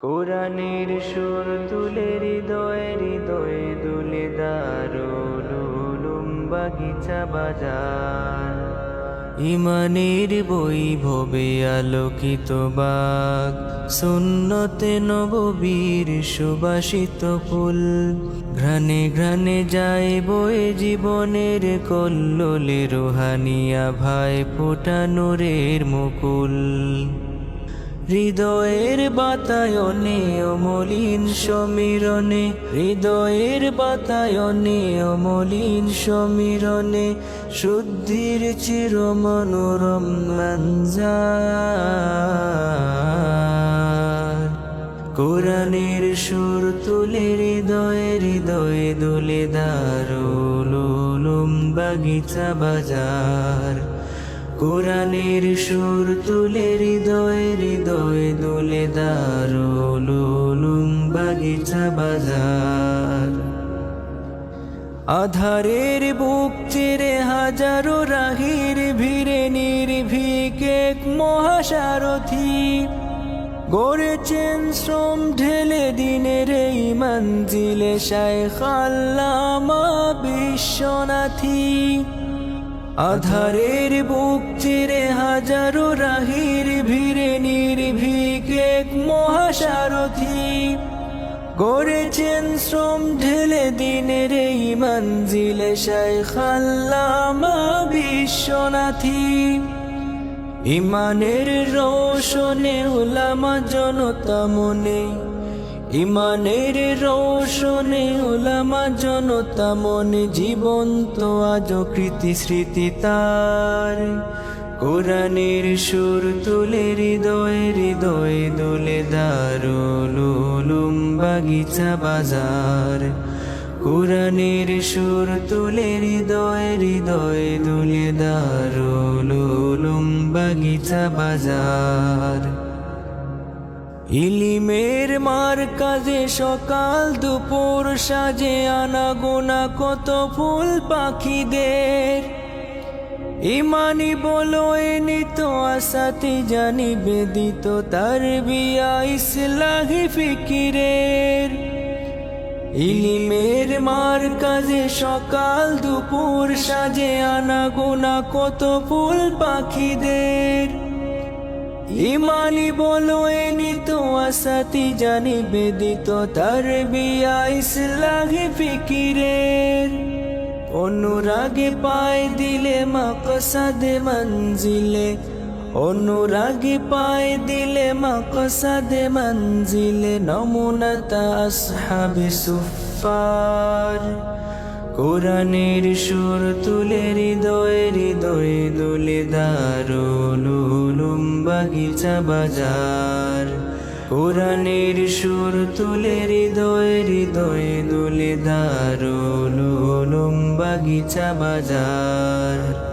কোরআনের সুর তুলে হৃদয়ে হৃদয়ে দুলে দারুলুম বাগিচা বাজার। ইমানের বৈভবে আলোকিত বাগ, সুন্নতে নববীর সুবাসিত ফুল। ঘ্রাণে ঘ্রাণে যায় বয়ে জীবনের কল্লোলে, রোহানিয়া ভাই ফোটানোরের মুকুল। হৃদয়ের বাতায়নে অমলিন সমীরণে, হৃদয়ের বাতায়নে অমলিন সমীরণে, শুদ্ধির চির মনোরম কোরআনের সুর তুলে হৃদয়ে হৃদয়ে দুলে দারুল বাগিচা বাজার। কোরআনের সুর তুলে হৃদয়ে হৃদয়ে দুলে দারুলুম বাগিচা বাজার। আধারের বুক চিরে হাজারো রাহির ভিড়ে নির্ভীক এক মহাসারথী। গড়েছেন শ্রম ঢেলে দিনের এই মঞ্জিলে শায়খ আল্লামা বিশ্বনাথী। আধারের বুক চিরে হাজারো রাহির ভিড়ে নির্ভীক এক মহাসারথী। গড়েছেন শ্রম ঢেলে দিনের এই মঞ্জিলে শায়খ আল্লামা বিশ্বনাথী। ইমানের রোশনে উলামা জনতা মনে ইমানের রোশনে উলামা জনতা মনে জীবন্ত আজ কৃতি স্মৃতি তার। কোরআনের সুর তুলে হৃদয়ে হৃদয়ে দোলে দারুলুম বাগিচা বাজার। কোরআনের সুর তুলে হৃদয়ে হৃদয়ে দুলে দারুলুম বাগিচা বাজার। ইলিমের মার কাজে সকাল দুপুর সাজে আনা গোনা কত ফুল পাখিদের। ইমানি বলো এনিত আসাতে জানি বেদিত তার বিয়া ইসলাহি ফিকিরের। ইলিমের মার কাজে সকাল দুপুর সাজে আনা গোনা কত ফুল পাখিদের। ইমানি বলো এনিত আসাতি জানি বেদিত তার বিয়া ইসলাহি ফিকিরের। অনুরাগে পায় দিলে মা মাকসাদে মঞ্জিলে। অনুরাগে পায় দিলে মা মাকসাদে মঞ্জিলে নমুনাতা আসহাবে সুফার কোরআনের সুর তুলে হৃদয়ে হৃদয়ে দুলে দারুলুম বাগিচা বাজার। কোরআনের সুর তুলে হৃদয়ে হৃদয়ে দুলে দারুলুম বাগিচা বাজার।